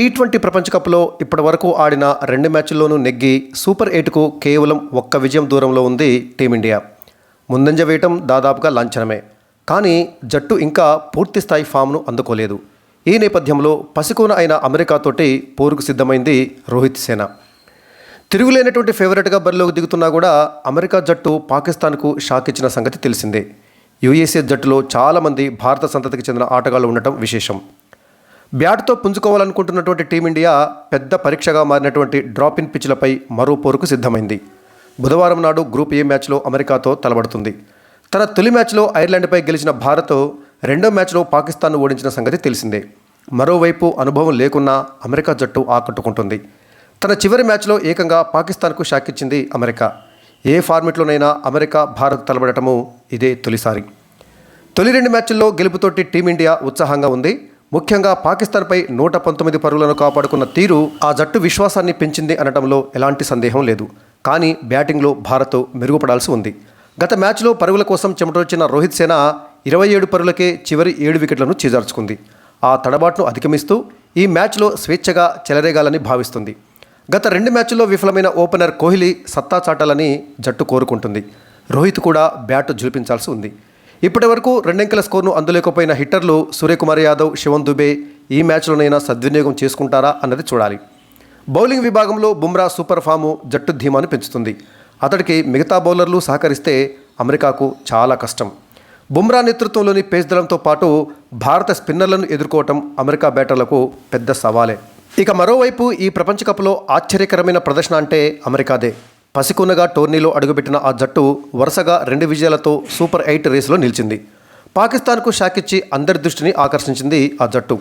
T twenty ప్రపంచ కప్లో ఇప్పటి వరకు ఆడిన రెండు మ్యాచ్ల్లోనూ నెగ్గి సూపర్ ఎయిట్కు కేవలం ఒక్క విజయం దూరంలో ఉంది టీమిండియా. ముందంజ వేయటం దాదాపుగా లాంఛనమే. కానీ జట్టు ఇంకా పూర్తి స్థాయి ఫామ్ను అందుకోలేదు. ఈ నేపథ్యంలో పసికోన అయిన అమెరికాతోటి పోరుకు సిద్ధమైంది రోహిత్ సేన. తిరుగులేనటువంటి ఫేవరెట్గా బరిలోకి దిగుతున్నా కూడా అమెరికా జట్టు పాకిస్తాన్కు షాక్ ఇచ్చిన సంగతి తెలిసిందే. యుఏసీ జట్టులో చాలామంది భారత సంతతికి చెందిన ఆటగాళ్ళు ఉండటం విశేషం. బ్యాట్తో పుంజుకోవాలనుకుంటున్నటువంటి టీమిండియా పెద్ద పరీక్షగా మారినటువంటి డ్రాప్ ఇన్ పిచ్లపై మరో పోరుకు సిద్ధమైంది. బుధవారం నాడు గ్రూప్ ఏ మ్యాచ్లో అమెరికాతో తలబడుతుంది. తన తొలి మ్యాచ్లో ఐర్లాండ్పై గెలిచిన భారత్ రెండో మ్యాచ్లో పాకిస్తాన్ను ఓడించిన సంగతి తెలిసిందే. మరోవైపు అనుభవం లేకున్నా అమెరికా జట్టు ఆకట్టుకుంటుంది. తన చివరి మ్యాచ్లో ఏకంగా పాకిస్తాన్కు షాకిచ్చింది అమెరికా. ఏ ఫార్మెట్లోనైనా అమెరికా భారత్ తలబడటము ఇదే తొలిసారి. తొలి రెండు మ్యాచ్ల్లో గెలుపుతోటి టీమిండియా ఉత్సాహంగా ఉంది. ముఖ్యంగా పాకిస్తాన్పై నూట పంతొమ్మిది పరుగులను కాపాడుకున్న తీరు ఆ జట్టు విశ్వాసాన్ని పెంచింది అనడంలో ఎలాంటి సందేహం లేదు. కానీ బ్యాటింగ్లో భారత్ మెరుగుపడాల్సి ఉంది. గత మ్యాచ్లో పరుగుల కోసం చెమటొచ్చిన రోహిత్ సేన ఇరవై ఏడు పరుగులకే చివరి ఏడు వికెట్లను చేజార్చుకుంది. ఆ తడబాటును అధిగమిస్తూ ఈ మ్యాచ్లో స్వేచ్ఛగా చెలరేగాలని భావిస్తుంది. గత రెండు మ్యాచ్ల్లో విఫలమైన ఓపెనర్ కోహ్లీ సత్తా చాటాలని జట్టు కోరుకుంటుంది. రోహిత్ కూడా బ్యాట్ జులిపించాల్సి ఉంది. ఇప్పటి వరకు రెండంకెల స్కోర్ను అందలేకపోయిన హిట్టర్లు సూర్యకుమార్ యాదవ్ శివన్ దుబే ఈ మ్యాచ్లోనైనా సద్వినియోగం చేసుకుంటారా అన్నది చూడాలి. బౌలింగ్ విభాగంలో బుమ్రా సూపర్ ఫాము జట్టు ధీమాను పెంచుతుంది. అతడికి మిగతా బౌలర్లు సహకరిస్తే అమెరికాకు చాలా కష్టం. బుమ్రా నేతృత్వంలోని పేస్ దళంతో పాటు భారత స్పిన్నర్లను ఎదుర్కోవటం అమెరికా బ్యాటర్లకు పెద్ద సవాలే. ఇక మరోవైపు ఈ ప్రపంచకప్లో ఆశ్చర్యకరమైన ప్రదర్శన అంటే అమెరికాదే. పసికొనగా టోర్నీలో అడుగుపెట్టిన ఆ జట్టు వరుసగా రెండు విజయాలతో సూపర్ ఎయిట్ రేసులో నిలిచింది. పాకిస్తాన్కు షాకిచ్చి అందరి దృష్టిని ఆకర్షించింది ఆ జట్టు.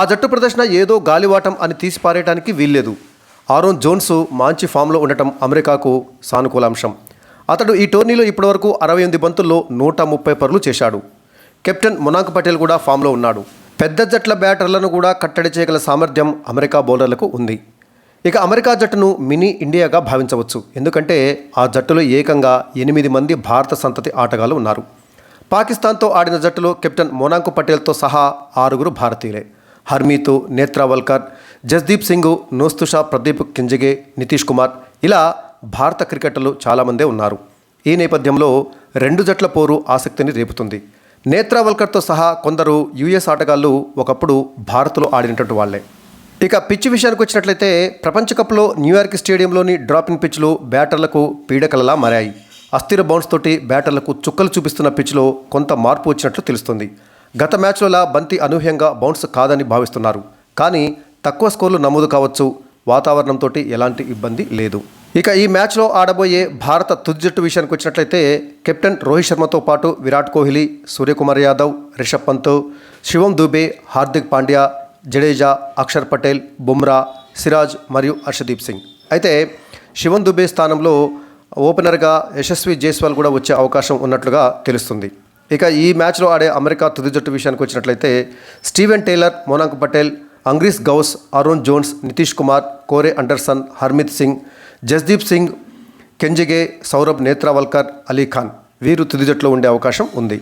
ఆ జట్టు ప్రదర్శన ఏదో గాలివాటం అని తీసిపారేయడానికి వీల్లేదు. ఆరోన్ జోన్స్ మంచి ఫామ్లో ఉండటం అమెరికాకు సానుకూలాంశం. అతడు ఈ టోర్నీలో ఇప్పటివరకు అరవై ఎనిమిది బంతుల్లో నూట ముప్పై పరులు చేశాడు. కెప్టెన్ మునాక్ పటేల్ కూడా ఫామ్లో ఉన్నాడు. పెద్ద జట్ల బ్యాటర్లను కూడా కట్టడి చేయగల సామర్థ్యం అమెరికా బౌలర్లకు ఉంది. ఇక అమెరికా జట్టును మినీ ఇండియాగా భావించవచ్చు. ఎందుకంటే ఆ జట్టులో ఏకంగా ఎనిమిది మంది భారత సంతతి ఆటగాళ్ళు ఉన్నారు. పాకిస్తాన్తో ఆడిన జట్టులో కెప్టెన్ మోనాంకు పటేల్తో సహా ఆరుగురు భారతీయులే. హర్మీతు నేత్రావల్కర్ జస్దీప్ సింగ్ నోస్తుషా ప్రదీప్ కింజగే నితీష్ కుమార్ ఇలా భారత క్రికెటర్లు చాలామందే ఉన్నారు. ఈ నేపథ్యంలో రెండు జట్ల పోరు ఆసక్తిని రేపుతుంది. నేత్రావల్కర్తో సహా కొందరు యుఎస్ ఆటగాళ్ళు ఒకప్పుడు భారత్లో ఆడినటువంటి వాళ్ళే ఇక పిచ్ విషయానికి వచ్చినట్లయితే ప్రపంచ కప్లో న్యూయార్క్ స్టేడియంలోని డ్రాపింగ్ పిచ్లు బ్యాటర్లకు పీడకలలా మారాయి. అస్థిర బౌన్స్ తోటి బ్యాటర్లకు చుక్కలు చూపిస్తున్న పిచ్లో కొంత మార్పు వచ్చినట్లు తెలుస్తుంది. గత మ్యాచ్లోలా బంతి అనూహ్యంగా బౌన్స్ కాదని భావిస్తున్నారు. కానీ తక్కువ స్కోర్లు నమోదు కావచ్చు. వాతావరణంతో ఎలాంటి ఇబ్బంది లేదు. ఇక ఈ మ్యాచ్లో ఆడబోయే భారత తుది జట్టు విషయానికి వచ్చినట్లయితే కెప్టెన్ రోహిత్ శర్మతో పాటు విరాట్ కోహ్లీ సూర్యకుమార్ యాదవ్ రిషబ్ పంత్ శివం దుబే హార్దిక్ పాండ్యా జడేజా అక్షర్ పటేల్ బుమ్రా సిరాజ్ మరియు హర్షదీప్ సింగ్. అయితే శివన్ దుబే స్థానంలో ఓపెనర్గా యశస్వి జైస్వాల్ కూడా వచ్చే అవకాశం ఉన్నట్లుగా తెలుస్తుంది. ఇక ఈ మ్యాచ్లో ఆడే అమెరికా తుది జట్టు విషయానికి వచ్చినట్లయితే Steven Taylor Monank Patel Andries Gous Aaron Jones Nitish Kumar Corey Anderson Harmeet Singh Jasdeep Singh Kenjige Saurabh Netravalkar Ali Khan వీరు తుది జట్టులో ఉండే అవకాశం ఉంది.